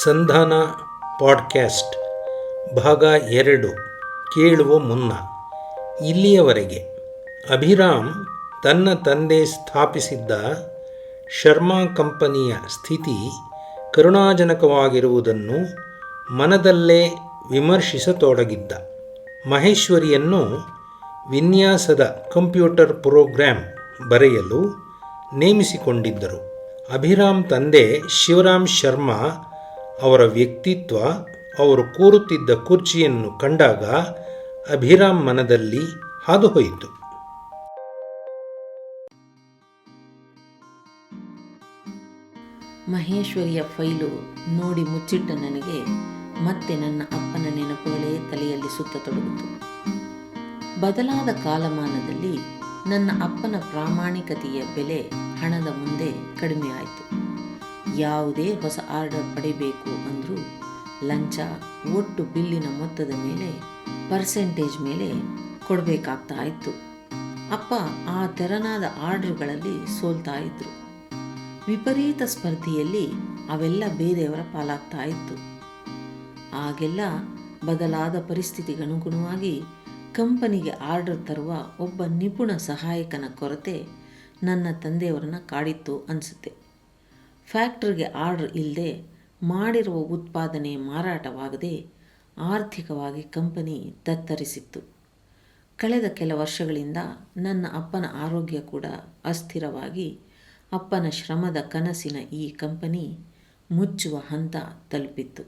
ಸಂಧಾನ ಪಾಡ್ಕ್ಯಾಸ್ಟ್, ಭಾಗ ಎರಡು, ಕೇಳುವ ಮುನ್ನ. ಇಲ್ಲಿಯವರೆಗೆ ಅಭಿರಾಮ್ ತನ್ನ ತಂದೆ ಸ್ಥಾಪಿಸಿದ್ದ ಶರ್ಮಾ ಕಂಪನಿಯ ಸ್ಥಿತಿ ಕರುಣಾಜನಕವಾಗಿರುವುದನ್ನು ಮನದಲ್ಲೇ ವಿಮರ್ಶಿಸತೊಡಗಿದ್ದ. ಮಹೇಶ್ವರಿಯನ್ನು ವಿನ್ಯಾಸದ ಕಂಪ್ಯೂಟರ್ ಪ್ರೋಗ್ರಾಂ ಬರೆಯಲು ನೇಮಿಸಿಕೊಂಡಿದ್ದರು. ಅಭಿರಾಮ್ ತಂದೆ ಶಿವರಾಮ್ ಶರ್ಮಾ ಅವರ ವ್ಯಕ್ತಿತ್ವ, ಅವರು ಕೂರುತ್ತಿದ್ದ ಕುರ್ಚಿಯನ್ನು ಕಂಡಾಗ ಅಭಿರಾಮ್ ಮನದಲ್ಲಿ ಹಾದುಹೋಯಿತು ಮಹೇಶ್ವರಿಯ ಫೈಲು ನೋಡಿ ಮುಚ್ಚಿಟ್ಟ ನನಗೆ ಮತ್ತೆ ನನ್ನ ಅಪ್ಪನ ನೆನಪುಗಳೇ ತಲೆಯಲ್ಲಿ ಸುತ್ತತೊಡಗಿತು ಬದಲಾದ ಕಾಲಮಾನದಲ್ಲಿ ನನ್ನ ಅಪ್ಪನ ಪ್ರಾಮಾಣಿಕತೆಯ ಬೆಲೆ ಹಣದ ಮುಂದೆ ಕಡಿಮೆ ಆಯಿತು ಯಾವುದೇ ಹೊಸ ಆರ್ಡರ್ ಪಡಿಬೇಕು ಅಂದರೂ ಲಂಚ ಒಟ್ಟು ಬಿಲ್ಲಿನ ಮೊತ್ತದ ಮೇಲೆ, ಪರ್ಸೆಂಟೇಜ್ ಮೇಲೆ ಕೊಡಬೇಕಾಗ್ತಾ ಇತ್ತು. ಅಪ್ಪ ಆ ತೆರನಾದ ಆರ್ಡರ್ಗಳಲ್ಲಿ ಸೋಲ್ತಾ ಇದ್ರು. ವಿಪರೀತ ಸ್ಪರ್ಧೆಯಲ್ಲಿ ಅವೆಲ್ಲ ಬೇರೆಯವರ ಪಾಲಾಗ್ತಾ ಇತ್ತು. ಆಗೆಲ್ಲ ಬದಲಾದ ಪರಿಸ್ಥಿತಿಗನುಗುಣವಾಗಿ ಕಂಪನಿಗೆ ಆರ್ಡರ್ ತರುವ ಒಬ್ಬ ನಿಪುಣ ಸಹಾಯಕನ ಕೊರತೆ ನನ್ನ ತಂದೆಯವರನ್ನ ಕಾಡಿತ್ತು ಅನಿಸುತ್ತೆ. ಫ್ಯಾಕ್ಟ್ರಿಗೆ ಆರ್ಡರ್ ಇಲ್ಲದೆ ಮಾಡಿರುವ ಉತ್ಪಾದನೆ ಮಾರಾಟವಾಗದೆ ಆರ್ಥಿಕವಾಗಿ ಕಂಪನಿ ತತ್ತರಿಸಿತ್ತು. ಕಳೆದ ಕೆಲ ವರ್ಷಗಳಿಂದ ನನ್ನ ಅಪ್ಪನ ಆರೋಗ್ಯ ಕೂಡ ಅಸ್ಥಿರವಾಗಿ, ಅಪ್ಪನ ಶ್ರಮದ ಕನಸಿನ ಈ ಕಂಪನಿ ಮುಚ್ಚುವ ಹಂತ ತಲುಪಿತ್ತು.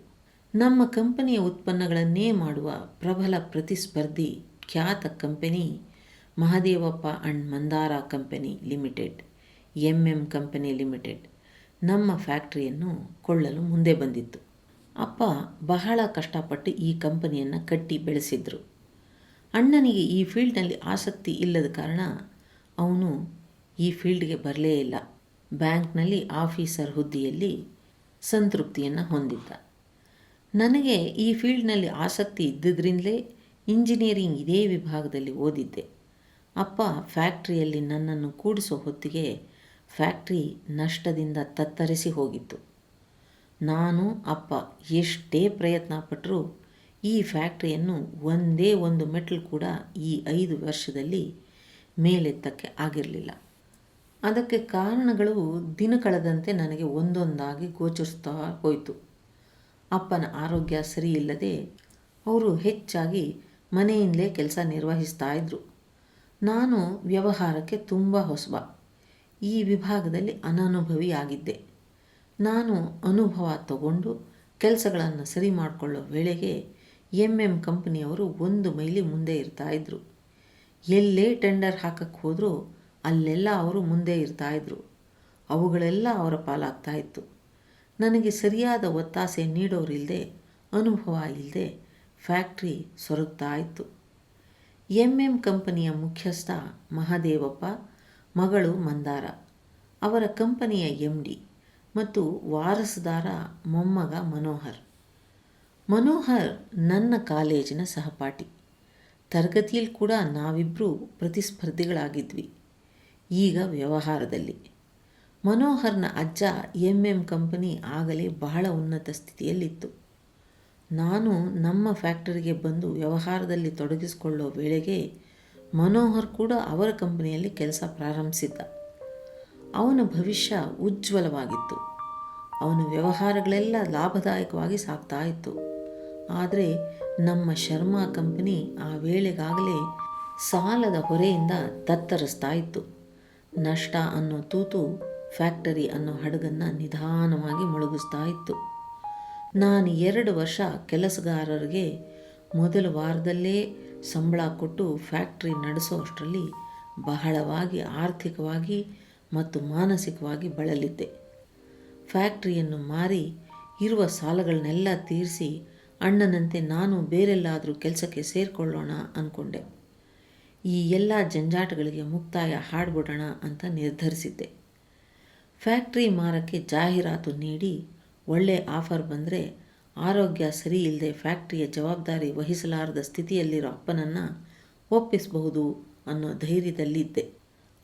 ನಮ್ಮ ಕಂಪನಿಯ ಉತ್ಪನ್ನಗಳನ್ನೇ ಮಾಡುವ ಪ್ರಬಲ ಪ್ರತಿಸ್ಪರ್ಧಿ ಖ್ಯಾತ company Mahadevappa and Mandara company limited M M company limited. ನಮ್ಮ ಫ್ಯಾಕ್ಟ್ರಿಯನ್ನು ಕೊಳ್ಳಲು ಮುಂದೆ ಬಂದಿತ್ತು. ಅಪ್ಪ ಬಹಳ ಕಷ್ಟಪಟ್ಟು ಈ ಕಂಪನಿಯನ್ನು ಕಟ್ಟಿ ಬೆಳೆಸಿದ್ರು. ಅಣ್ಣನಿಗೆ ಈ ಫೀಲ್ಡ್ನಲ್ಲಿ ಆಸಕ್ತಿ ಇಲ್ಲದ ಕಾರಣ ಅವನು ಈ ಫೀಲ್ಡ್ಗೆ ಬರಲೇ ಇಲ್ಲ. ಬ್ಯಾಂಕ್ನಲ್ಲಿ ಆಫೀಸರ್ ಹುದ್ದೆಯಲ್ಲಿ ಸಂತೃಪ್ತಿಯನ್ನು ಹೊಂದಿದ್ದ. ನನಗೆ ಈ ಫೀಲ್ಡ್ನಲ್ಲಿ ಆಸಕ್ತಿ ಇದ್ದಿದ್ದರಿಂದಲೇ ಇಂಜಿನಿಯರಿಂಗ್ ಇದೇ ವಿಭಾಗದಲ್ಲಿ ಓದಿದ್ದೆ. ಅಪ್ಪ ಫ್ಯಾಕ್ಟ್ರಿಯಲ್ಲಿ ನನ್ನನ್ನು ಕೂಡಿಸೋ ಹೊತ್ತಿಗೆ ಫ್ಯಾಕ್ಟ್ರಿ ನಷ್ಟದಿಂದ ತತ್ತರಿಸಿ ಹೋಗಿತ್ತು. ನಾನು, ಅಪ್ಪ ಎಷ್ಟೇ ಪ್ರಯತ್ನ ಪಟ್ಟರೂ ಈ ಫ್ಯಾಕ್ಟ್ರಿಯನ್ನು ಒಂದೇ ಒಂದು ಮೆಟ್ಲು ಕೂಡ ಈ ಐದು ವರ್ಷದಲ್ಲಿ ಮೇಲೆತ್ತಕ್ಕೆ ಆಗಿರಲಿಲ್ಲ. ಅದಕ್ಕೆ ಕಾರಣಗಳು ದಿನ ಕಳೆದಂತೆ ನನಗೆ ಒಂದೊಂದಾಗಿ ಗೋಚರಿಸ್ತಾ ಹೋಯಿತು. ಅಪ್ಪನ ಆರೋಗ್ಯ ಸರಿ ಇಲ್ಲದೆ ಅವರು ಹೆಚ್ಚಾಗಿ ಮನೆಯಿಂದಲೇ ಕೆಲಸ ನಿರ್ವಹಿಸ್ತಾ ಇದ್ದರು ನಾನು ವ್ಯವಹಾರಕ್ಕೆ ತುಂಬ ಹೊಸಬ. ಈ ವಿಭಾಗದಲ್ಲಿ ಅನನುಭವಿಯಾಗಿದ್ದೆ. ನಾನು ಅನುಭವ ತಗೊಂಡು ಕೆಲಸಗಳನ್ನು ಸರಿ ಮಾಡಿಕೊಳ್ಳೋ ವೇಳೆಗೆ ಎಂ ಎಂ ಕಂಪನಿಯವರು ಒಂದು ಮೈಲಿ ಮುಂದೆ ಇರ್ತಾಯಿದ್ರು ಎಲ್ಲೇ ಟೆಂಡರ್ ಹಾಕಕ್ಕೆ ಹೋದರೂ ಅಲ್ಲೆಲ್ಲ ಅವರು ಮುಂದೆ ಇರ್ತಾಯಿದ್ರು ಅವುಗಳೆಲ್ಲ ಅವರ ಪಾಲಾಗ್ತಾ ಇತ್ತು. ನನಗೆ ಸರಿಯಾದ ಒತ್ತಾಸೆ ನೀಡೋರಿಲ್ಲದೆ ಅನುಭವ ಇಲ್ಲದೆ ಫ್ಯಾಕ್ಟ್ರಿ ಸೊರಗ್ತಾ ಇತ್ತು. ಎಂ ಎಂ ಕಂಪನಿಯ ಮುಖ್ಯಸ್ಥ ಮಹಾದೇವಪ್ಪ ಮಗಳು ಮಂದಾರ. ಅವರ ಕಂಪನಿಯ ಎಂ ಡಿ ಮತ್ತು ವಾರಸುದಾರ ಮೊಮ್ಮಗ ಮನೋಹರ್. ಮನೋಹರ್ ನನ್ನ ಕಾಲೇಜಿನ ಸಹಪಾಠಿ. ತರಗತಿಯಲ್ಲಿ ಕೂಡ ನಾವಿಬ್ಬರೂ ಪ್ರತಿಸ್ಪರ್ಧಿಗಳಾಗಿದ್ವಿ. ಈಗ ವ್ಯವಹಾರದಲ್ಲಿ. ಮನೋಹರ್ನ ಅಜ್ಜ ಎಂ ಎಂ ಕಂಪನಿ ಆಗಲೇ ಬಹಳ ಉನ್ನತ ಸ್ಥಿತಿಯಲ್ಲಿತ್ತು. ನಾನು ನಮ್ಮ ಫ್ಯಾಕ್ಟರಿಗೆ ಬಂದು ವ್ಯವಹಾರದಲ್ಲಿ ತೊಡಗಿಸಿಕೊಳ್ಳೋ ವೇಳೆಗೆ ಮನೋಹರ್ ಕೂಡ ಅವರ ಕಂಪನಿಯಲ್ಲಿ ಕೆಲಸ ಪ್ರಾರಂಭಿಸಿದ್ದ. ಅವನ ಭವಿಷ್ಯ ಉಜ್ವಲವಾಗಿತ್ತು. ಅವನ ವ್ಯವಹಾರಗಳೆಲ್ಲ ಲಾಭದಾಯಕವಾಗಿ ಸಾಗ್ತಾ ಇತ್ತು. ಆದರೆ ನಮ್ಮ ಶರ್ಮಾ ಕಂಪನಿ ಆ ವೇಳೆಗಾಗಲೇ ಸಾಲದ ಹೊರೆಯಿಂದ ತತ್ತರಿಸ್ತಾ ಇತ್ತು. ನಷ್ಟ ಅನ್ನೋ ತೂತು ಫ್ಯಾಕ್ಟರಿ ಅನ್ನೋ ಹಡಗನ್ನು ನಿಧಾನವಾಗಿ ಮುಳುಗಿಸ್ತಾ ಇತ್ತು. ನಾನು ಎರಡು ವರ್ಷ ಕೆಲಸಗಾರರಿಗೆ ಮೊದಲ ವಾರದಲ್ಲೇ ಸಂಬಳ ಕೊಟ್ಟು ಫ್ಯಾಕ್ಟ್ರಿ ನಡೆಸೋ ಅಷ್ಟರಲ್ಲಿ ಬಹಳವಾಗಿ ಆರ್ಥಿಕವಾಗಿ ಮತ್ತು ಮಾನಸಿಕವಾಗಿ ಬಳಲಿದ್ದೆ. ಫ್ಯಾಕ್ಟ್ರಿಯನ್ನು ಮಾರಿ ಇರುವ ಸಾಲಗಳನ್ನೆಲ್ಲ ತೀರಿಸಿ ಅಣ್ಣನಂತೆ ನಾನು ಬೇರೆಲ್ಲಾದರೂ ಕೆಲಸಕ್ಕೆ ಸೇರಿಕೊಳ್ಳೋಣ ಅಂದ್ಕೊಂಡೆ ಈ ಎಲ್ಲ ಜಂಜಾಟಗಳಿಗೆ ಮುಕ್ತಾಯ ಹಾಡ್ಬಿಡೋಣ ಅಂತ ನಿರ್ಧರಿಸಿದ್ದೆ. ಫ್ಯಾಕ್ಟ್ರಿ ಮಾರಕ್ಕೆ ಜಾಹೀರಾತು ನೀಡಿ ಒಳ್ಳೆ ಆಫರ್ ಬಂದರೆ ಆರೋಗ್ಯ ಸರಿ ಇಲ್ಲದೆ ಫ್ಯಾಕ್ಟ್ರಿಯ ಜವಾಬ್ದಾರಿ ವಹಿಸಲಾರದ ಸ್ಥಿತಿಯಲ್ಲಿರೋ ಅಪ್ಪನನ್ನು ಒಪ್ಪಿಸಬಹುದು ಅನ್ನೋ ಧೈರ್ಯದಲ್ಲಿದ್ದೆ.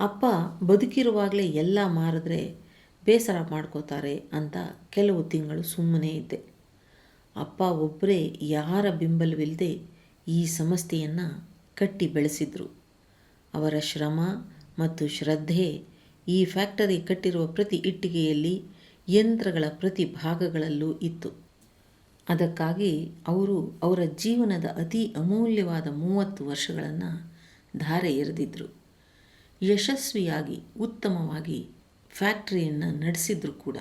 ಅಪ್ಪ ಬದುಕಿರುವಾಗಲೇ ಎಲ್ಲ ಮಾರಿದ್ರೆ ಬೇಸರ ಮಾಡ್ಕೋತಾರೆ ಅಂತ ಕೆಲವು ತಿಂಗಳು ಸುಮ್ಮನೆ ಇದ್ದೆ. ಅಪ್ಪ ಒಬ್ಬರೇ ಯಾರ ಬೆಂಬಲವಿಲ್ಲದೆ ಈ ಸಮಸ್ಯೆಯನ್ನು ಕಟ್ಟಿ ಬೆಳೆಸಿದ್ರು. ಅವರ ಶ್ರಮ ಮತ್ತು ಶ್ರದ್ಧೆ ಈ ಫ್ಯಾಕ್ಟರಿ ಕಟ್ಟಿರುವ ಪ್ರತಿ ಇಟ್ಟಿಗೆಯಲ್ಲಿ ಯಂತ್ರಗಳ ಪ್ರತಿ ಭಾಗಗಳಲ್ಲೂ ಇತ್ತು. ಅದಕ್ಕಾಗಿ ಅವರು ಅವರ ಜೀವನದ ಅತಿ ಅಮೂಲ್ಯವಾದ ಮೂವತ್ತು ವರ್ಷಗಳನ್ನು ಧಾರೆ ಎರೆದಿದ್ದರು ಯಶಸ್ವಿಯಾಗಿ, ಉತ್ತಮವಾಗಿ ಫ್ಯಾಕ್ಟ್ರಿಯನ್ನು ನಡೆಸಿದ್ರು ಕೂಡ.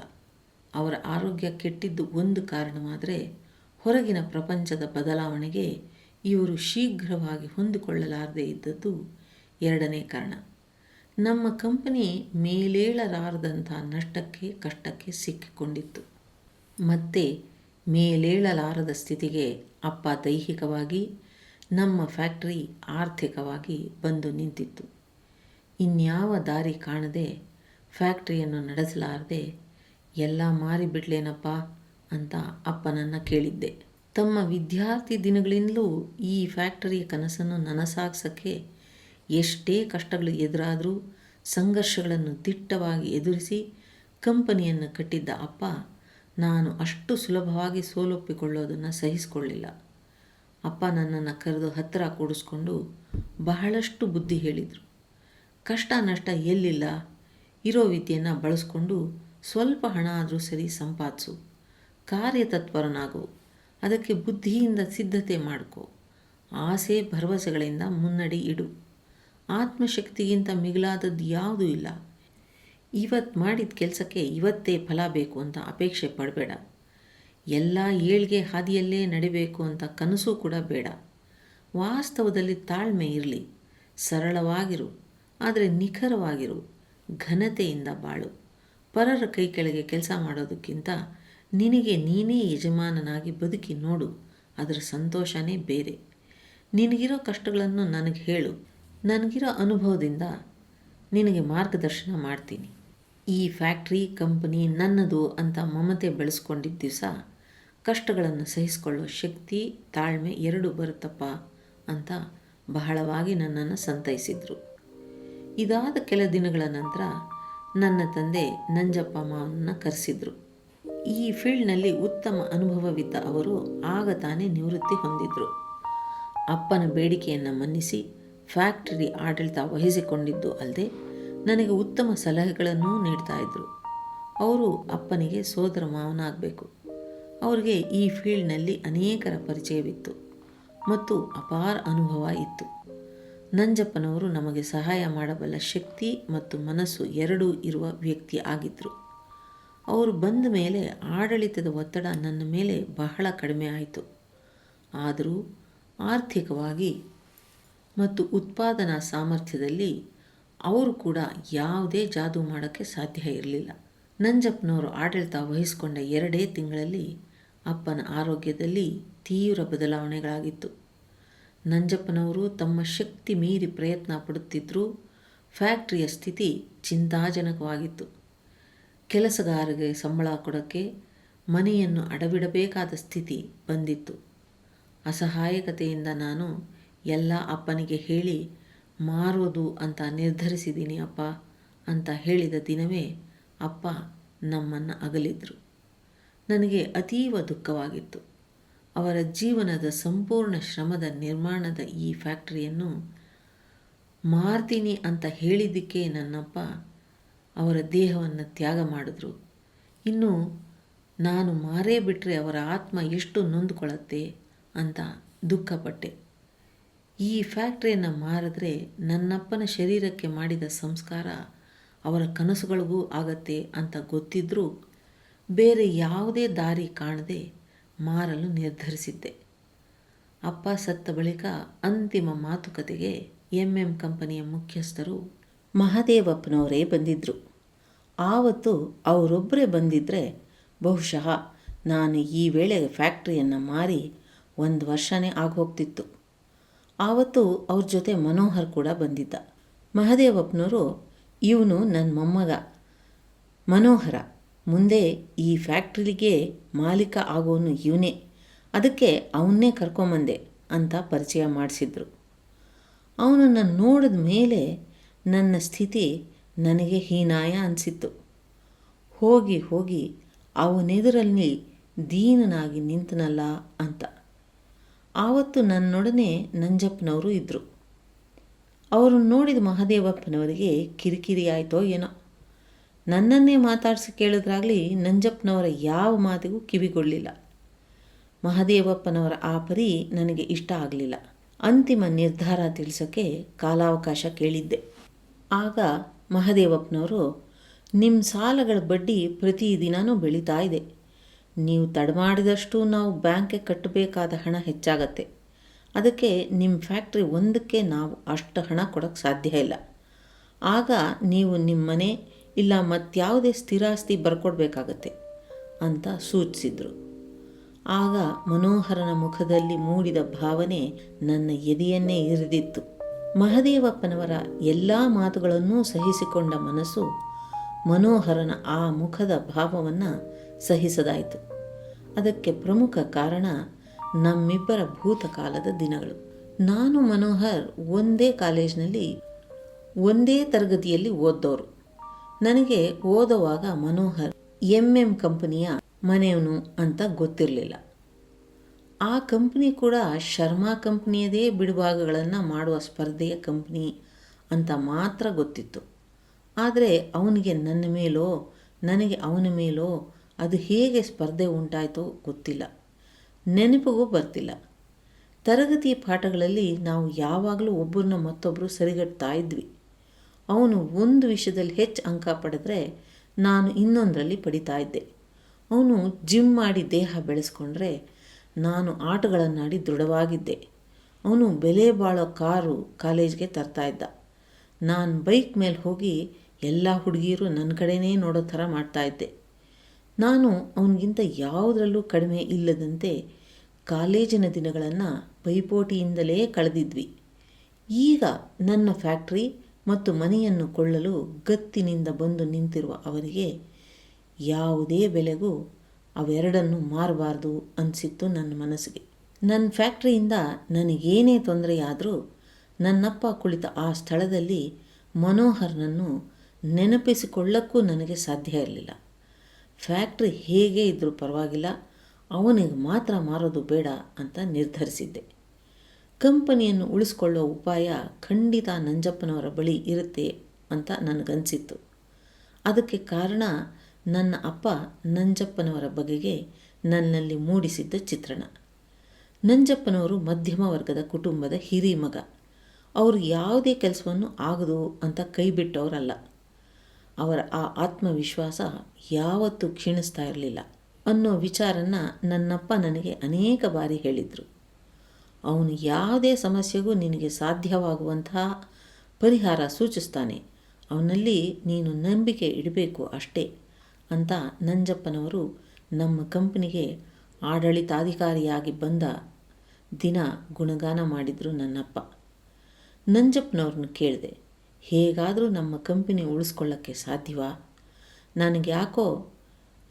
ಅವರ ಆರೋಗ್ಯ ಕೆಟ್ಟಿದ್ದು ಒಂದು ಕಾರಣವಾದರೆ ಹೊರಗಿನ ಪ್ರಪಂಚದ ಬದಲಾವಣೆಗೆ ಇವರು ಶೀಘ್ರವಾಗಿ ಹೊಂದಿಕೊಳ್ಳಲಾರದೇ ಇದ್ದದ್ದು ಎರಡನೇ ಕಾರಣ. ನಮ್ಮ ಕಂಪನಿ ಮೇಲೇಳಲಾರದಂಥ ನಷ್ಟಕ್ಕೆ, ಕಷ್ಟಕ್ಕೆ ಸಿಕ್ಕಿಕೊಂಡಿತ್ತು. ಮತ್ತೆ ಮೇಲೇಳಲಾರದ ಸ್ಥಿತಿಗೆ ಅಪ್ಪ ದೈಹಿಕವಾಗಿ, ನಮ್ಮ ಫ್ಯಾಕ್ಟ್ರಿ ಆರ್ಥಿಕವಾಗಿ ಬಂದು ನಿಂತಿತ್ತು. ಇನ್ಯಾವ ದಾರಿ ಕಾಣದೆ ಫ್ಯಾಕ್ಟ್ರಿಯನ್ನು ನಡೆಸಲಾರದೆ, ಎಲ್ಲ ಮಾರಿಬಿಡ್ಲೇನಪ್ಪ ಅಂತ ಅಪ್ಪನನ್ನು ಕೇಳಿದ್ದೆ. ತಮ್ಮ ವಿದ್ಯಾರ್ಥಿ ದಿನಗಳಿಂದಲೂ ಈ ಫ್ಯಾಕ್ಟರಿಯ ಕನಸನ್ನು ನನಸಾಗಿಸೋಕ್ಕೆ ಎಷ್ಟೇ ಕಷ್ಟಗಳು ಎದುರಾದರೂ ಸಂಘರ್ಷಗಳನ್ನು ದಿಟ್ಟವಾಗಿ ಎದುರಿಸಿ ಕಂಪನಿಯನ್ನು ಕಟ್ಟಿದ್ದ ಅಪ್ಪ ನಾನು ಅಷ್ಟು ಸುಲಭವಾಗಿ ಸೋಲೊಪ್ಪಿಕೊಳ್ಳೋದನ್ನು ಸಹಿಸಿಕೊಳ್ಳಿಲ್ಲ. ಅಪ್ಪ ನನ್ನನ್ನು ಕರೆದು ಹತ್ತಿರ ಕೂಡಿಸ್ಕೊಂಡು ಬಹಳಷ್ಟು ಬುದ್ಧಿ ಹೇಳಿದರು. ಕಷ್ಟ ನಷ್ಟ ಎಲ್ಲಿಲ್ಲ? ಇರೋ ವಿದ್ಯೆಯನ್ನು ಬಳಸ್ಕೊಂಡು ಸ್ವಲ್ಪ ಹಣ ಆದರೂ ಸರಿ ಸಂಪಾದಿಸು. ಕಾರ್ಯತತ್ಪರನಾಗು. ಅದಕ್ಕೆ ಬುದ್ಧಿಯಿಂದ ಸಿದ್ಧತೆ ಮಾಡಿಕೊ. ಆಸೆ ಭರವಸೆಗಳಿಂದ ಮುನ್ನಡಿ ಇಡು. ಆತ್ಮಶಕ್ತಿಗಿಂತ ಮಿಗಿಲಾದದ್ದು ಯಾವುದೂ ಇಲ್ಲ. ಇವತ್ತು ಮಾಡಿದ ಕೆಲಸಕ್ಕೆ ಇವತ್ತೇ ಫಲ ಬೇಕು ಅಂತ ಅಪೇಕ್ಷೆ ಪಡಬೇಡ. ಎಲ್ಲ ಏಳ್ಗೆ ಹಾದಿಯಲ್ಲೇ ನಡಿಬೇಕು ಅಂತ ಕನಸು ಕೂಡ ಬೇಡ. ವಾಸ್ತವದಲ್ಲಿ ತಾಳ್ಮೆ ಇರಲಿ. ಸರಳವಾಗಿರು, ಆದರೆ ನಿಖರವಾಗಿರು. ಘನತೆಯಿಂದ ಬಾಳು. ಪರರ ಕೈ ಕೆಳಗೆ ಕೆಲಸ ಮಾಡೋದಕ್ಕಿಂತ ನಿನಗೆ ನೀನೇ ಯಜಮಾನನಾಗಿ ಬದುಕಿ ನೋಡು. ಅದರ ಸಂತೋಷನೇ ಬೇರೆ. ನಿನಗಿರೋ ಕಷ್ಟಗಳನ್ನು ನನಗೆ ಹೇಳು. ನನಗಿರೋ ಅನುಭವದಿಂದ ನಿನಗೆ ಮಾರ್ಗದರ್ಶನ ಮಾಡ್ತೀನಿ. ಈ ಫ್ಯಾಕ್ಟ್ರಿ ಕಂಪನಿ ನನ್ನದು ಅಂತ ಮಮತೆ ಬೆಳೆಸ್ಕೊಂಡಿದ್ದ ದಿವಸ ಕಷ್ಟಗಳನ್ನು ಸಹಿಸಿಕೊಳ್ಳೋ ಶಕ್ತಿ, ತಾಳ್ಮೆ ಎರಡು ಬರುತ್ತಪ್ಪ ಅಂತ ಬಹಳವಾಗಿ ನನ್ನನ್ನು ಸಂತೈಸಿದರು. ಇದಾದ ಕೆಲ ದಿನಗಳ ನಂತರ ನನ್ನ ತಂದೆ ನಂಜಪ್ಪ ಮಾವನನ್ನು ಕರೆಸಿದ್ರು. ಈ ಫೀಲ್ಡ್ನಲ್ಲಿ ಉತ್ತಮ ಅನುಭವವಿದ್ದ ಅವರು ಆಗ ತಾನೇ ನಿವೃತ್ತಿ ಹೊಂದಿದ್ರು. ಅಪ್ಪನ ಬೇಡಿಕೆಯನ್ನು ಮನ್ನಿಸಿ ಫ್ಯಾಕ್ಟರಿ ಆಡಳಿತ ವಹಿಸಿಕೊಂಡಿದ್ದು ಅಲ್ಲದೆ ನನಗೆ ಉತ್ತಮ ಸಲಹೆಗಳನ್ನು ನೀಡ್ತಾ ಇದ್ದರು ಅವರು ಅಪ್ಪನಿಗೆ ಸೋದರ ಮಾವನಾಗಬೇಕು. ಅವರಿಗೆ ಈ ಫೀಲ್ಡ್ನಲ್ಲಿ ಅನೇಕರ ಪರಿಚಯವಿತ್ತು ಮತ್ತು ಅಪಾರ ಅನುಭವ ಇತ್ತು. ನಂಜಪ್ಪನವರು ನಮಗೆ ಸಹಾಯ ಮಾಡಬಲ್ಲ ಶಕ್ತಿ ಮತ್ತು ಮನಸ್ಸು ಎರಡೂ ಇರುವ ವ್ಯಕ್ತಿ ಆಗಿದ್ದರು ಅವರು ಬಂದ ಮೇಲೆ ಆಡಳಿತದ ಒತ್ತಡ ನನ್ನ ಮೇಲೆ ಬಹಳ ಕಡಿಮೆ ಆಯಿತು. ಆದರೂ ಆರ್ಥಿಕವಾಗಿ ಮತ್ತು ಉತ್ಪಾದನಾ ಸಾಮರ್ಥ್ಯದಲ್ಲಿ ಅವರು ಕೂಡ ಯಾವುದೇ ಜಾದು ಮಾಡೋಕ್ಕೆ ಸಾಧ್ಯ ಇರಲಿಲ್ಲ. ನಂಜಪ್ಪನವರು ಆಡಳಿತ ವಹಿಸಿಕೊಂಡ ಎರಡೇ ತಿಂಗಳಲ್ಲಿ ಅಪ್ಪನ ಆರೋಗ್ಯದಲ್ಲಿ ತೀವ್ರ ಬದಲಾವಣೆಗಳಾಗಿತ್ತು. ನಂಜಪ್ಪನವರು ತಮ್ಮ ಶಕ್ತಿ ಮೀರಿ ಪ್ರಯತ್ನ ಪಡುತ್ತಿದ್ದರೂ ಫ್ಯಾಕ್ಟ್ರಿಯ ಸ್ಥಿತಿ ಚಿಂತಾಜನಕವಾಗಿತ್ತು. ಕೆಲಸಗಾರರಿಗೆ ಸಂಬಳ ಕೊಡೋಕ್ಕೆ ಮನೆಯನ್ನು ಅಡವಿಡಬೇಕಾದ ಸ್ಥಿತಿ ಬಂದಿತ್ತು. ಅಸಹಾಯಕತೆಯಿಂದ ನಾನು ಎಲ್ಲ ಅಪ್ಪನಿಗೆ ಹೇಳಿ ಮಾರೋದು ಅಂತ ನಿರ್ಧರಿಸಿದ್ದೀನಿ ಅಪ್ಪ ಅಂತ ಹೇಳಿದ ದಿನವೇ ಅಪ್ಪ ನಮ್ಮನ್ನು ಅಗಲಿದ್ರು. ನನಗೆ ಅತೀವ ದುಃಖವಾಗಿತ್ತು. ಅವರ ಜೀವನದ ಸಂಪೂರ್ಣ ಶ್ರಮದ ನಿರ್ಮಾಣದ ಈ ಫ್ಯಾಕ್ಟರಿಯನ್ನು ಮಾರ್ತೀನಿ ಅಂತ ಹೇಳಿದ್ದಕ್ಕೆ ನನ್ನಪ್ಪ ಅವರ ದೇಹವನ್ನು ತ್ಯಾಗ ಮಾಡಿದ್ರು. ಇನ್ನು ನಾನು ಮಾರೇ ಬಿಟ್ಟರೆ ಅವರ ಆತ್ಮ ಎಷ್ಟು ನೊಂದುಕೊಳ್ಳುತ್ತೆ ಅಂತ ದುಃಖಪಟ್ಟೆ. ಈ ಫ್ಯಾಕ್ಟ್ರಿಯನ್ನು ಮಾರಿದ್ರೆ ನನ್ನಪ್ಪನ ಶರೀರಕ್ಕೆ ಮಾಡಿದ ಸಂಸ್ಕಾರ ಅವರ ಕನಸುಗಳಿಗೂ ಆಗತ್ತೆ ಅಂತ ಗೊತ್ತಿದ್ದರೂ ಬೇರೆ ಯಾವುದೇ ದಾರಿ ಕಾಣದೆ ಮಾರಲು ನಿರ್ಧರಿಸಿದ್ದೆ. ಅಪ್ಪ ಸತ್ತ ಬಳಿಕ ಅಂತಿಮ ಮಾತುಕತೆಗೆ ಎಂ ಎಂ ಕಂಪನಿಯ ಮುಖ್ಯಸ್ಥರು ಮಹದೇವಪ್ಪನವರೇ ಬಂದಿದ್ದರು ಆವತ್ತು ಅವರೊಬ್ಬರೇ ಬಂದಿದ್ದರೆ ಬಹುಶಃ ನಾನು ಈ ವೇಳೆ ಫ್ಯಾಕ್ಟ್ರಿಯನ್ನು ಮಾರಿ ಒಂದು ವರ್ಷನೇ ಆಗೋಗ್ತಿತ್ತು. ಆವತ್ತು ಅವ್ರ ಜೊತೆ ಮನೋಹರ್ ಕೂಡ ಬಂದಿದ್ದ. ಮಹದೇವಪ್ಪನವರು ಇವನು ನನ್ನ ಮೊಮ್ಮಗ. ಮನೋಹರ, ಮುಂದೆ ಈ ಫ್ಯಾಕ್ಟ್ರಿಗೆ ಮಾಲೀಕ ಆಗೋನು ಇವನೇ. ಅದಕ್ಕೆ ಅವನ್ನೇ ಕರ್ಕೊಂಬಂದೆ ಅಂತ ಪರಿಚಯ ಮಾಡಿಸಿದ್ರು. ಅವನನ್ನು ನೋಡಿದ ಮೇಲೆ ನನ್ನ ಸ್ಥಿತಿ ನನಗೆ ಹೀನಾಯ ಅನಿಸಿತ್ತು. ಹೋಗಿ ಹೋಗಿ ಅವನೆದುರಲ್ಲಿ ದೀನನಾಗಿ ನಿಂತನಲ್ಲ ಅಂತ. ಆವತ್ತು ನನ್ನೊಡನೆ ನಂಜಪ್ಪನವರು ಇದ್ದರು ಅವರು ನೋಡಿದ ಮಹದೇವಪ್ಪನವರಿಗೆ ಕಿರಿಕಿರಿ ಆಯಿತೋ ಏನೋ. ನನ್ನನ್ನೇ ಮಾತಾಡಿಸಿ ಕೇಳಿದ್ರಾಗಲಿ ನಂಜಪ್ಪನವರ ಯಾವ ಮಾತಿಗೂ ಕಿವಿಗೊಳ್ಳಿಲ್ಲ. ಮಹದೇವಪ್ಪನವರ ಆ ಪರಿ ನನಗೆ ಇಷ್ಟ ಆಗಲಿಲ್ಲ. ಅಂತಿಮ ನಿರ್ಧಾರ ತಿಳಿಸೋಕ್ಕೆ ಕಾಲಾವಕಾಶ ಕೇಳಿದ್ದೆ. ಆಗ ಮಹದೇವಪ್ಪನವರು ನಿಮ್ಮ ಸಾಲಗಳ ಬಡ್ಡಿ ಪ್ರತಿದಿನವೂ ಬೆಳೀತಾ ಇದೆ. ನೀವು ತಡಮಾಡಿದಷ್ಟು ನಾವು ಬ್ಯಾಂಕ್ಗೆ ಕಟ್ಟಬೇಕಾದ ಹಣ ಹೆಚ್ಚಾಗತ್ತೆ. ಅದಕ್ಕೆ ನಿಮ್ಮ ಫ್ಯಾಕ್ಟ್ರಿ ಒಂದಕ್ಕೆ ನಾವು ಅಷ್ಟು ಹಣ ಕೊಡೋಕ್ಕೆ ಸಾಧ್ಯ ಇಲ್ಲ. ಆಗ ನೀವು ನಿಮ್ಮ ಮನೆ ಇಲ್ಲ ಮತ್ತಾವುದೇ ಸ್ಥಿರಾಸ್ತಿ ಬರ್ಕೊಡ್ಬೇಕಾಗತ್ತೆ ಅಂತ ಸೂಚಿಸಿದರು. ಆಗ ಮನೋಹರನ ಮುಖದಲ್ಲಿ ಮೂಡಿದ ಭಾವನೆ ನನ್ನ ಎದೆಯನ್ನೇ ಇರಿದಿತ್ತು. ಮಹದೇವಪ್ಪನವರ ಎಲ್ಲ ಮಾತುಗಳನ್ನೂ ಸಹಿಸಿಕೊಂಡ ಮನಸ್ಸು ಮನೋಹರನ ಆ ಮುಖದ ಭಾವವನ್ನು ಸಹಿಸದಾಯಿತು. ಅದಕ್ಕೆ ಪ್ರಮುಖ ಕಾರಣ ನಮ್ಮಿಬ್ಬರ ಭೂತಕಾಲದ ದಿನಗಳು. ನಾನು ಮನೋಹರ್ ಒಂದೇ ಕಾಲೇಜ್ನಲ್ಲಿ ಒಂದೇ ತರಗತಿಯಲ್ಲಿ ಓದ್ದವರು ನನಗೆ ಓದುವಾಗ ಮನೋಹರ್ ಎಂ ಎಂ ಕಂಪನಿಯ ಮನೆಯವನು ಅಂತ ಗೊತ್ತಿರಲಿಲ್ಲ. ಆ ಕಂಪ್ನಿ ಕೂಡ ಶರ್ಮಾ ಕಂಪ್ನಿಯದೇ ಬಿಡುಭಾಗಗಳನ್ನು ಮಾಡುವ ಸ್ಪರ್ಧೆಯ ಕಂಪ್ನಿ ಅಂತ ಮಾತ್ರ ಗೊತ್ತಿತ್ತು. ಆದರೆ ಅವನಿಗೆ ನನ್ನ ಮೇಲೋ, ನನಗೆ ಅವನ ಮೇಲೋ ಅದು ಹೇಗೆ ಸ್ಪರ್ಧೆ ಉಂಟಾಯಿತೋ ಗೊತ್ತಿಲ್ಲ. ನೆನಪಿಗೂ ಬರ್ತಿಲ್ಲ. ತರಗತಿ ಪಾಠಗಳಲ್ಲಿ ನಾವು ಯಾವಾಗಲೂ ಒಬ್ಬರನ್ನ ಮತ್ತೊಬ್ಬರು ಸರಿಗಟ್ತಾ ಇದ್ವಿ. ಅವನು ಒಂದು ವಿಷಯದಲ್ಲಿ ಹೆಚ್ಚು ಅಂಕ ಪಡೆದ್ರೆ ನಾನು ಇನ್ನೊಂದರಲ್ಲಿ ಪಡಿತಾ ಇದ್ದೆ. ಅವನು ಜಿಮ್ ಮಾಡಿ ದೇಹ ಬೆಳೆಸ್ಕೊಂಡ್ರೆ ನಾನು ಆಟಗಳನ್ನಾಡಿ ದೃಢವಾಗಿದ್ದೆ. ಅವನು ಬೆಲೆ ಬಾಳೋ ಕಾರು ಕಾಲೇಜ್ಗೆ ತರ್ತಾ ಇದ್ದ. ನಾನು ಬೈಕ್ ಮೇಲೆ ಹೋಗಿ ಎಲ್ಲ ಹುಡುಗಿಯರು ನನ್ನ ಕಡೆನೇ ನೋಡೋ ಥರ ಮಾಡ್ತಾಯಿದ್ದೆ ನಾನು ಅವನಿಗಿಂತ ಯಾವುದರಲ್ಲೂ ಕಡಿಮೆ ಇಲ್ಲದಂತೆ ಕಾಲೇಜಿನ ದಿನಗಳನ್ನು ಪೈಪೋಟಿಯಿಂದಲೇ ಕಳೆದಿದ್ವಿ. ಈಗ ನನ್ನ ಫ್ಯಾಕ್ಟ್ರಿ ಮತ್ತು ಮನೆಯನ್ನು ಕೊಳ್ಳಲು ಗತ್ತಿನಿಂದ ಬಂದು ನಿಂತಿರುವ ಅವರಿಗೆ ಯಾವುದೇ ಬೆಲೆಗೂ ಅವೆರಡನ್ನು ಮಾರಬಾರ್ದು ಅನಿಸಿತ್ತು ನನ್ನ ಮನಸ್ಸಿಗೆ. ನನ್ನ ಫ್ಯಾಕ್ಟ್ರಿಯಿಂದ ನನಗೇನೇ ತೊಂದರೆಯಾದರೂ ನನ್ನಪ್ಪ ಕುಳಿತ ಆ ಸ್ಥಳದಲ್ಲಿ ಮನೋಹರ್ನನ್ನು ನೆನಪಿಸಿಕೊಳ್ಳಕ್ಕೂ ನನಗೆ ಸಾಧ್ಯ ಇರಲಿಲ್ಲ. ಫ್ಯಾಕ್ಟ್ರಿ ಹೇಗೆ ಇದ್ದರೂ ಪರವಾಗಿಲ್ಲ, ಅವನಿಗೆ ಮಾತ್ರ ಮಾರೋದು ಬೇಡ ಅಂತ ನಿರ್ಧರಿಸಿದ್ದೆ. ಕಂಪನಿಯನ್ನು ಉಳಿಸ್ಕೊಳ್ಳೋ ಉಪಾಯ ಖಂಡಿತ ನಂಜಪ್ಪನವರ ಬಳಿ ಇರುತ್ತೆ ಅಂತ ನನಗನ್ಸಿತ್ತು. ಅದಕ್ಕೆ ಕಾರಣ ನನ್ನ ಅಪ್ಪ ನಂಜಪ್ಪನವರ ಬಗೆಗೆ ನನ್ನಲ್ಲಿ ಮೂಡಿಸಿದ್ದ ಚಿತ್ರಣ. ನಂಜಪ್ಪನವರು ಮಧ್ಯಮ ವರ್ಗದ ಕುಟುಂಬದ ಹಿರಿ ಮಗ ಅವರು ಯಾವುದೇ ಕೆಲಸವನ್ನು ಆಗದು ಅಂತ ಕೈ ಬಿಟ್ಟವರಲ್ಲ. ಅವರ ಆ ಆತ್ಮವಿಶ್ವಾಸ ಯಾವತ್ತೂ ಕ್ಷೀಣಿಸ್ತಾ ಇರಲಿಲ್ಲ. ಅನ್ನೋ ವಿಚಾರನ ನನ್ನಪ್ಪ ನನಗೆ ಅನೇಕ ಬಾರಿ ಹೇಳಿದರು. ಅವನು ಯಾವುದೇ ಸಮಸ್ಯೆಗೂ ನಿನಗೆ ಸಾಧ್ಯವಾಗುವಂತಹ ಪರಿಹಾರ ಸೂಚಿಸ್ತಾನೆ. ಅವನಲ್ಲಿ ನೀನು ನಂಬಿಕೆ ಇಡಬೇಕು ಅಷ್ಟೇ ಅಂತ ನಂಜಪ್ಪನವರು ನಮ್ಮ ಕಂಪನಿಗೆ ಆಡಳಿತಾಧಿಕಾರಿಯಾಗಿ ಬಂದ ದಿನ ಗುಣಗಾನ ಮಾಡಿದರು ನನ್ನಪ್ಪ. ನಂಜಪ್ಪನವ್ರನ್ನ ಕೇಳಿದೆ ಹೇಗಾದರೂ ನಮ್ಮ ಕಂಪನಿ ಉಳಿಸ್ಕೊಳ್ಳೋಕ್ಕೆ ಸಾಧ್ಯವಾ? ನನಗೆ ಯಾಕೋ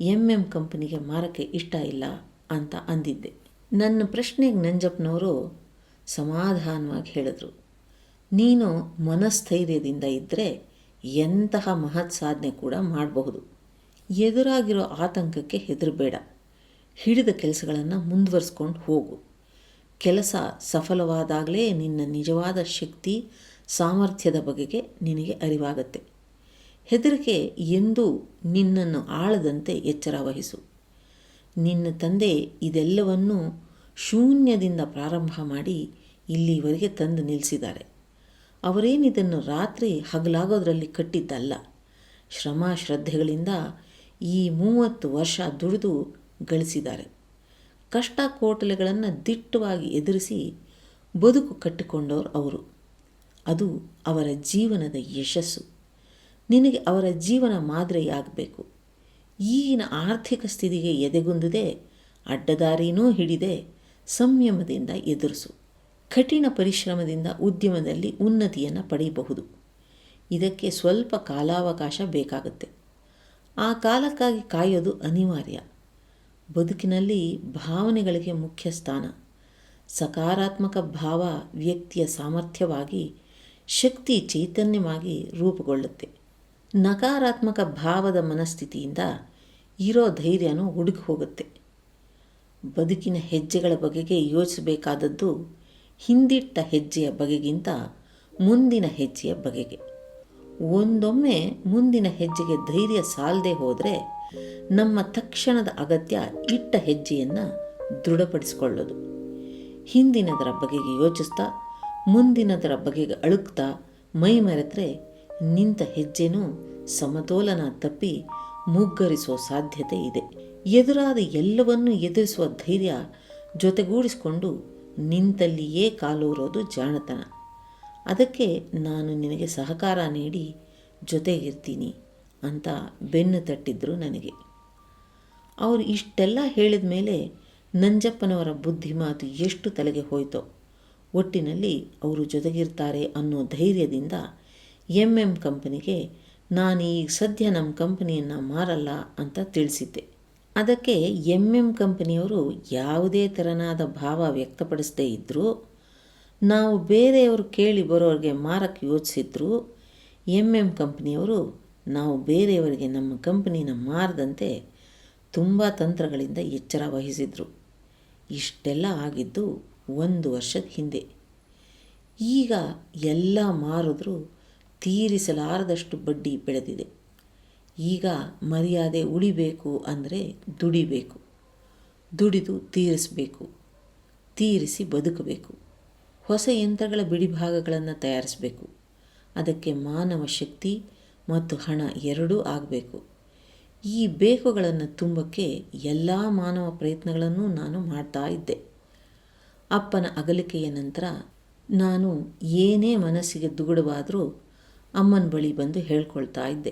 ಎಂ ಎಂ ಕಂಪನಿಗೆ ಮಾರಕ್ಕೆ ಇಷ್ಟ ಇಲ್ಲ ಅಂತ ಅಂದಿದ್ದೆ. ನನ್ನ ಪ್ರಶ್ನೆಗೆ ನಂಜಪ್ಪನವರು ಸಮಾಧಾನವಾಗಿ ಹೇಳಿದ್ರು. ನೀನು ಮನಸ್ಥೈರ್ಯದಿಂದ ಇದ್ದರೆ ಎಂತಹ ಮಹತ್ ಸಾಧನೆ ಕೂಡ ಮಾಡಬಹುದು. ಎದುರಾಗಿರೋ ಆತಂಕಕ್ಕೆ ಹೆದರಬೇಡ. ಹಿಡಿದ ಕೆಲಸಗಳನ್ನು ಮುಂದುವರಿಸ್ಕೊಂಡು ಹೋಗು. ಕೆಲಸ ಸಫಲವಾದಾಗಲೇ ನಿನ್ನ ನಿಜವಾದ ಶಕ್ತಿ ಸಾಮರ್ಥ್ಯದ ಬಗೆಗೆ ನಿನಗೆ ಅರಿವಾಗತ್ತೆ. ಹೆದರಿಕೆ ಎಂದೂ ನಿನ್ನನ್ನು ಆಳದಂತೆ ಎಚ್ಚರ ವಹಿಸು. ನಿನ್ನ ತಂದೆ ಇದೆಲ್ಲವನ್ನೂ ಶೂನ್ಯದಿಂದ ಪ್ರಾರಂಭ ಮಾಡಿ ಇಲ್ಲಿವರೆಗೆ ತಂದು ನಿಲ್ಲಿಸಿದ್ದಾರೆ. ಅವರೇನಿದನ್ನು ರಾತ್ರಿ ಹಗಲಾಗೋದ್ರಲ್ಲಿ ಕಟ್ಟಿದ್ದಲ್ಲ. ಶ್ರಮ ಶ್ರದ್ಧೆಗಳಿಂದ ಈ ಮೂವತ್ತು ವರ್ಷ ದುಡಿದು ಗಳಿಸಿದ್ದಾರೆ. ಕಷ್ಟ ಕೋಟಲೆಗಳನ್ನು ದಿಟ್ಟವಾಗಿ ಎದುರಿಸಿ ಬದುಕು ಕಟ್ಟಿಕೊಂಡವರು ಅವರು. ಅದು ಅವರ ಜೀವನದ ಯಶಸ್ಸು. ನಿನಗೆ ಅವರ ಜೀವನ ಮಾದರಿಯಾಗಬೇಕು. ಈಗಿನ ಆರ್ಥಿಕ ಸ್ಥಿತಿಗೆ ಎದೆಗುಂದದೆ, ಅಡ್ಡದಾರಿನೂ ಹಿಡಿದೆ, ಸಂಯಮದಿಂದ ಎದುರಿಸು. ಕಠಿಣ ಪರಿಶ್ರಮದಿಂದ ಉದ್ಯಮದಲ್ಲಿ ಉನ್ನತಿಯನ್ನು ಪಡೆಯಬಹುದು. ಇದಕ್ಕೆ ಸ್ವಲ್ಪ ಕಾಲಾವಕಾಶ ಬೇಕಾಗುತ್ತೆ. ಆ ಕಾಲಕ್ಕಾಗಿ ಕಾಯೋದು ಅನಿವಾರ್ಯ. ಬದುಕಿನಲ್ಲಿ ಭಾವನೆಗಳಿಗೆ ಮುಖ್ಯ ಸ್ಥಾನ. ಸಕಾರಾತ್ಮಕ ಭಾವ ವ್ಯಕ್ತಿಯ ಸಾಮರ್ಥ್ಯವಾಗಿ ಶಕ್ತಿ ಚೈತನ್ಯವಾಗಿ ರೂಪುಗೊಳ್ಳುತ್ತೆ. ನಕಾರಾತ್ಮಕ ಭಾವದ ಮನಸ್ಥಿತಿಯಿಂದ ಇರೋ ಧೈರ್ಯನೂ ಹುಡುಕಿ ಹೋಗುತ್ತೆ. ಬದುಕಿನ ಹೆಜ್ಜೆಗಳ ಬಗೆಗೆ ಯೋಚಿಸಬೇಕಾದದ್ದು ಹಿಂದಿಟ್ಟ ಹೆಜ್ಜೆಯ ಬಗೆಗಿಂತ ಮುಂದಿನ ಹೆಜ್ಜೆಯ ಬಗೆಗೆ. ಒಂದೊಮ್ಮೆ ಮುಂದಿನ ಹೆಜ್ಜೆಗೆ ಧೈರ್ಯ ಸಾಲದೆ ಹೋದರೆ ನಮ್ಮ ತಕ್ಷಣದ ಅಗತ್ಯ ಇಟ್ಟ ಹೆಜ್ಜೆಯನ್ನು ದೃಢಪಡಿಸಿಕೊಳ್ಳೋದು. ಹಿಂದಿನದರ ಬಗೆಗೆ ಯೋಚಿಸ್ತಾ ಮುಂದಿನದರ ಬಗೆಗೆ ಅಳುಕ್ತಾ ಮೈ ಮರೆತರೆ ನಿಂತ ಹೆಜ್ಜೆನೂ ಸಮತೋಲನ ತಪ್ಪಿ ಮುಗ್ಗರಿಸುವ ಸಾಧ್ಯತೆ ಇದೆ. ಎದುರಾದ ಎಲ್ಲವನ್ನೂ ಎದುರಿಸುವ ಧೈರ್ಯ ಜೊತೆಗೂಡಿಸಿಕೊಂಡು ನಿಂತಲ್ಲಿಯೇ ಕಾಲೂರೋದು ಜಾಣತನ. ಅದಕ್ಕೆ ನಾನು ನಿನಗೆ ಸಹಕಾರ ನೀಡಿ ಜೊತೆಗಿರ್ತೀನಿ ಅಂತ ಬೆನ್ನು ತಟ್ಟಿದ್ರು ನನಗೆ. ಅವರು ಇಷ್ಟೆಲ್ಲ ಹೇಳಿದ ಮೇಲೆ ನಂಜಪ್ಪನವರ ಬುದ್ಧಿಮಾತು ಎಷ್ಟು ತಲೆಗೆ ಹೋಯ್ತೋ. ಒಟ್ಟಿನಲ್ಲಿ ಅವರು ಜೊತೆಗಿರ್ತಾರೆ ಅನ್ನೋ ಧೈರ್ಯದಿಂದ ಎಂ ಎಂ ಕಂಪನಿಗೆ ನಾನು ಈಗ ಸದ್ಯ ನಮ್ಮ ಕಂಪನಿಯನ್ನು ಮಾರಲ್ಲ ಅಂತ ತಿಳಿಸಿದ್ದೆ. ಅದಕ್ಕೆ ಎಂ ಎಂ ಕಂಪನಿಯವರು ಯಾವುದೇ ತೆರನಾದ ಭಾವ ವ್ಯಕ್ತಪಡಿಸದೇ ಇದ್ದರೂ ನಾವು ಬೇರೆಯವರು ಕೇಳಿ ಬರೋರಿಗೆ ಮಾರಕ್ಕೆ ಯೋಚಿಸಿದ್ರು ಎಂ ಎಂ ಕಂಪ್ನಿಯವರು ನಾವು ಬೇರೆಯವರಿಗೆ ನಮ್ಮ ಕಂಪನಿನ ಮಾರದಂತೆ ತುಂಬ ತಂತ್ರಗಳಿಂದ ಎಚ್ಚರ ವಹಿಸಿದರು. ಇಷ್ಟೆಲ್ಲ ಆಗಿದ್ದು ಒಂದು ವರ್ಷದ ಹಿಂದೆ. ಈಗ ಎಲ್ಲ ಮಾರಿದ್ರೂ ತೀರಿಸಲಾರದಷ್ಟು ಬಡ್ಡಿ ಬೆಳೆದಿದೆ. ಈಗ ಮರ್ಯಾದೆ ಉಳಿಬೇಕು ಅಂದರೆ ದುಡಿಬೇಕು. ದುಡಿದು ತೀರಿಸಬೇಕು. ತೀರಿಸಿ ಬದುಕಬೇಕು. ಹೊಸ ಯಂತ್ರಗಳ ಬಿಡಿಭಾಗಗಳನ್ನು ತಯಾರಿಸಬೇಕು. ಅದಕ್ಕೆ ಮಾನವ ಶಕ್ತಿ ಮತ್ತು ಹಣ ಎರಡೂ ಆಗಬೇಕು. ಈ ಬೇಕುಗಳನ್ನು ತುಂಬಕ್ಕೆ ಎಲ್ಲ ಮಾನವ ಪ್ರಯತ್ನಗಳನ್ನು ನಾನು ಮಾಡ್ತಾ ಇದ್ದೆ. ಅಪ್ಪನ ಅಗಲಿಕೆಯ ನಂತರ ನಾನು ಏನೇ ಮನಸ್ಸಿಗೆ ದುಗುಡವಾದರೂ ಅಮ್ಮನ ಬಳಿ ಬಂದು ಹೇಳ್ಕೊಳ್ತಾ ಇದ್ದೆ.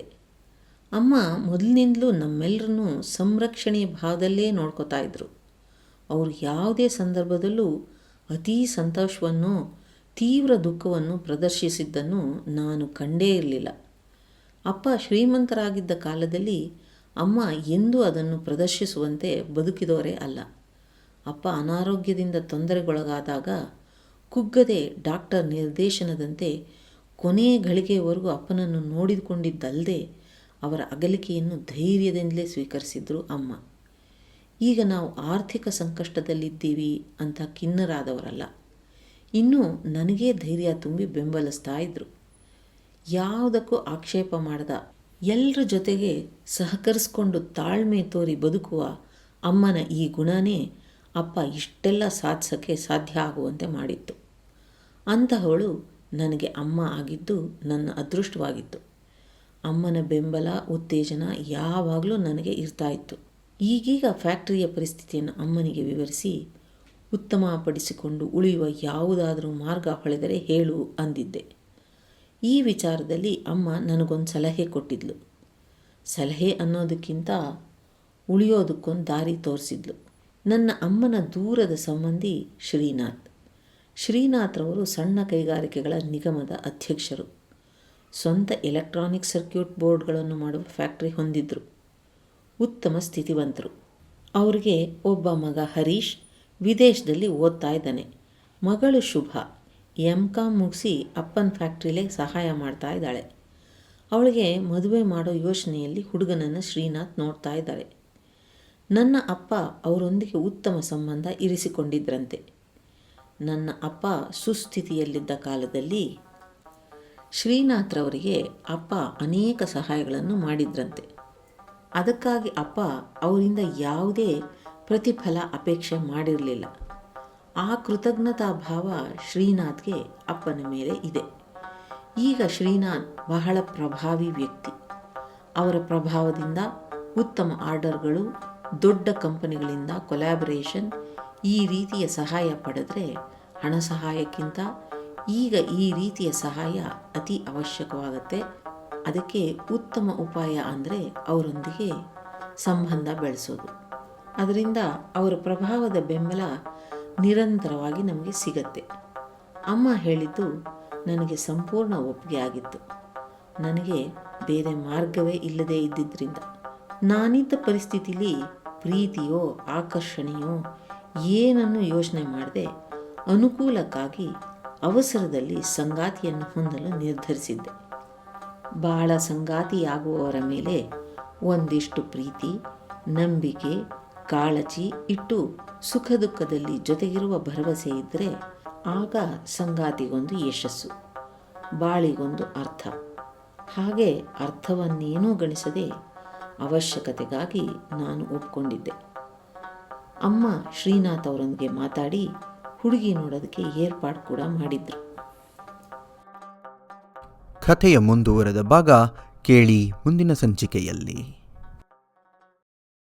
ಅಮ್ಮ ಮೊದಲಿನಿಂದಲೂ ನಮ್ಮೆಲ್ಲರನ್ನೂ ಸಂರಕ್ಷಣೆಯ ಭಾವದಲ್ಲೇ ನೋಡ್ಕೋತಾ ಇದ್ದರು ಅವರು ಯಾವುದೇ ಸಂದರ್ಭದಲ್ಲೂ ಅತೀ ಸಂತೋಷವನ್ನು, ತೀವ್ರ ದುಃಖವನ್ನು ಪ್ರದರ್ಶಿಸಿದ್ದನ್ನು ನಾನು ಕಂಡೇ ಇರಲಿಲ್ಲ. ಅಪ್ಪ ಶ್ರೀಮಂತರಾಗಿದ್ದ ಕಾಲದಲ್ಲಿ ಅಮ್ಮ ಎಂದೂ ಅದನ್ನು ಪ್ರದರ್ಶಿಸುವಂತೆ ಬದುಕಿದವರೇ ಅಲ್ಲ. ಅಪ್ಪ ಅನಾರೋಗ್ಯದಿಂದ ತೊಂದರೆಗೊಳಗಾದಾಗ ಕುಗ್ಗದೆ ಡಾಕ್ಟರ್ ನಿರ್ದೇಶನದಂತೆ ಕೊನೆಯ ಗಳಿಗೆಯವರೆಗೂ ಅಪ್ಪನನ್ನು ನೋಡಿಕೊಂಡಿದ್ದಲ್ಲದೆ ಅವರ ಅಗಲಿಕೆಯನ್ನು ಧೈರ್ಯದಿಂದಲೇ ಸ್ವೀಕರಿಸಿದ್ರು ಅಮ್ಮ. ಈಗ ನಾವು ಆರ್ಥಿಕ ಸಂಕಷ್ಟದಲ್ಲಿದ್ದೀವಿ ಅಂತ ಖಿನ್ನರಾದವರಲ್ಲ. ಇನ್ನೂ ನನಗೇ ಧೈರ್ಯ ತುಂಬಿ ಬೆಂಬಲಿಸ್ತಾ ಇದ್ದರು ಯಾವುದಕ್ಕೂ ಆಕ್ಷೇಪ ಮಾಡದ. ಎಲ್ಲರ ಜೊತೆಗೆ ಸಹಕರಿಸ್ಕೊಂಡು ತಾಳ್ಮೆ ತೋರಿ ಬದುಕುವ ಅಮ್ಮನ ಈ ಗುಣನೇ ಅಪ್ಪ ಇಷ್ಟೆಲ್ಲ ಸಾಧಿಸೋಕ್ಕೆ ಸಾಧ್ಯ ಆಗುವಂತೆ ಮಾಡಿತ್ತು. ಅಂತಹವಳು ನನಗೆ ಅಮ್ಮ ಆಗಿದ್ದು ನನ್ನ ಅದೃಷ್ಟವಾಗಿತ್ತು. ಅಮ್ಮನ ಬೆಂಬಲ, ಉತ್ತೇಜನ ಯಾವಾಗಲೂ ನನಗೆ ಇರ್ತಾ ಇತ್ತು. ಈಗೀಗ ಫ್ಯಾಕ್ಟರಿಯ ಪರಿಸ್ಥಿತಿಯನ್ನು ಅಮ್ಮನಿಗೆ ವಿವರಿಸಿ ಉತ್ತಮಪಡಿಸಿಕೊಂಡು ಉಳಿಯುವ ಯಾವುದಾದರೂ ಮಾರ್ಗ ಹೊಳೆದರೆ ಹೇಳು ಅಂದಿದ್ದೆ. ಈ ವಿಚಾರದಲ್ಲಿ ಅಮ್ಮ ನನಗೊಂದು ಸಲಹೆ ಕೊಟ್ಟಿದ್ಲು. ಸಲಹೆ ಅನ್ನೋದಕ್ಕಿಂತ ಉಳಿಯೋದಕ್ಕೊಂದು ದಾರಿ ತೋರಿಸಿದ್ಲು. ನನ್ನ ಅಮ್ಮನ ದೂರದ ಸಂಬಂಧಿ ಶ್ರೀನಾಥ್. ಶ್ರೀನಾಥ್ರವರು ಸಣ್ಣ ಕೈಗಾರಿಕೆಗಳ ನಿಗಮದ ಅಧ್ಯಕ್ಷರು. ಸ್ವಂತ ಎಲೆಕ್ಟ್ರಾನಿಕ್ ಸರ್ಕ್ಯೂಟ್ ಬೋರ್ಡ್ಗಳನ್ನು ಮಾಡುವ ಫ್ಯಾಕ್ಟ್ರಿ ಹೊಂದಿದ್ದರು ಉತ್ತಮ ಸ್ಥಿತಿವಂತರು. ಅವರಿಗೆ ಒಬ್ಬ ಮಗ ಹರೀಶ್ ವಿದೇಶದಲ್ಲಿ ಓದ್ತಾ ಇದ್ದಾನೆ. ಮಗಳು ಶುಭ. ಎಂ ಕಾಮ್ ಮುಗಿಸಿ ಅಪ್ಪನ ಫ್ಯಾಕ್ಟ್ರಿಲೇ ಸಹಾಯ ಮಾಡ್ತಾ ಇದ್ದಾಳೆ. ಅವಳಿಗೆ ಮದುವೆ ಮಾಡೋ ಯೋಚನೆಯಲ್ಲಿ ಹುಡುಗನನ್ನು ಶ್ರೀನಾಥ್ ನೋಡ್ತಾ ಇದ್ದಾರೆ. ನನ್ನ ಅಪ್ಪ ಅವರೊಂದಿಗೆ ಉತ್ತಮ ಸಂಬಂಧ ಇರಿಸಿಕೊಂಡಿದ್ರಂತೆ. ನನ್ನ ಅಪ್ಪ ಸುಸ್ಥಿತಿಯಲ್ಲಿದ್ದ ಕಾಲದಲ್ಲಿ ಶ್ರೀನಾಥ್ರವರಿಗೆ ಅಪ್ಪ ಅನೇಕ ಸಹಾಯಗಳನ್ನು ಮಾಡಿದ್ರಂತೆ. ಅದಕ್ಕಾಗಿ ಅಪ್ಪ ಅವರಿಂದ ಯಾವುದೇ ಪ್ರತಿಫಲ ಅಪೇಕ್ಷೆ ಮಾಡಿರಲಿಲ್ಲ. ಆ ಕೃತಜ್ಞತಾ ಭಾವ ಶ್ರೀನಾಥ್ಗೆ ಅಪ್ಪನ ಮೇಲೆ ಇದೆ. ಈಗ ಶ್ರೀನಾಥ್ ಬಹಳ ಪ್ರಭಾವಿ ವ್ಯಕ್ತಿ. ಅವರ ಪ್ರಭಾವದಿಂದ ಉತ್ತಮ ಆರ್ಡರ್ಗಳು ದೊಡ್ಡ ಕಂಪನಿಗಳಿಂದ ಕೊಲ್ಯಾಬರೇಷನ್ ಈ ರೀತಿಯ ಸಹಾಯ ಪಡೆದರೆ ಹಣ ಸಹಾಯಕ್ಕಿಂತ ಈಗ ಈ ರೀತಿಯ ಸಹಾಯ ಅತಿ ಅವಶ್ಯಕವಾಗುತ್ತೆ. ಅದಕ್ಕೆ ಉತ್ತಮ ಉಪಾಯ ಅಂದರೆ ಅವರೊಂದಿಗೆ ಸಂಬಂಧ ಬೆಳೆಸೋದು. ಅದರಿಂದ ಅವರ ಪ್ರಭಾವದ ಬೆಂಬಲ ನಿರಂತರವಾಗಿ ನಮಗೆ ಸಿಗತ್ತೆ. ಅಮ್ಮ ಹೇಳಿದ್ದು ನನಗೆ ಸಂಪೂರ್ಣ ಒಪ್ಪಿಗೆ ಆಗಿತ್ತು. ನನಗೆ ಬೇರೆ ಮಾರ್ಗವೇ ಇಲ್ಲದೇ ಇದ್ದಿದ್ದರಿಂದ ನಾನಿದ್ದ ಪರಿಸ್ಥಿತಿಲಿ ಪ್ರೀತಿಯೋ, ಆಕರ್ಷಣೆಯೋ ಏನನ್ನು ಯೋಚನೆ ಮಾಡದೆ ಅನುಕೂಲಕ್ಕಾಗಿ ಅವಸರದಲ್ಲಿ ಸಂಗಾತಿಯನ್ನು ಹೊಂದಲು ನಿರ್ಧರಿಸಿದ್ದೆ. ಬಹಳ ಸಂಗಾತಿಯಾಗುವವರ ಮೇಲೆ ಒಂದಿಷ್ಟು ಪ್ರೀತಿ, ನಂಬಿಕೆ, ಕಾಳಜಿ ಇಟ್ಟು ಸುಖ ದುಃಖದಲ್ಲಿ ಜೊತೆಗಿರುವ ಭರವಸೆ ಇದ್ದರೆ ಆಗ ಸಂಗಾತಿಗೊಂದು ಯಶಸ್ಸು, ಬಾಳಿಗೊಂದು ಅರ್ಥ. ಹಾಗೆ ಅರ್ಥವನ್ನೇನೂ ಗಣಿಸದೆ ಅವಶ್ಯಕತೆಗಾಗಿ ನಾನು ಒಪ್ಕೊಂಡಿದ್ದೆ. ಅಮ್ಮ ಶ್ರೀನಾಥ್ ಅವರೊಂದಿಗೆ ಮಾತಾಡಿ ಹುಡುಗಿ ನೋಡೋದಕ್ಕೆ ಏರ್ಪಾಡು ಕೂಡ ಮಾಡಿದ್ರು. ಕಥೆಯ ಮುಂದುವರೆದ ಭಾಗ ಕೇಳಿ ಮುಂದಿನ ಸಂಚಿಕೆಯಲ್ಲಿ.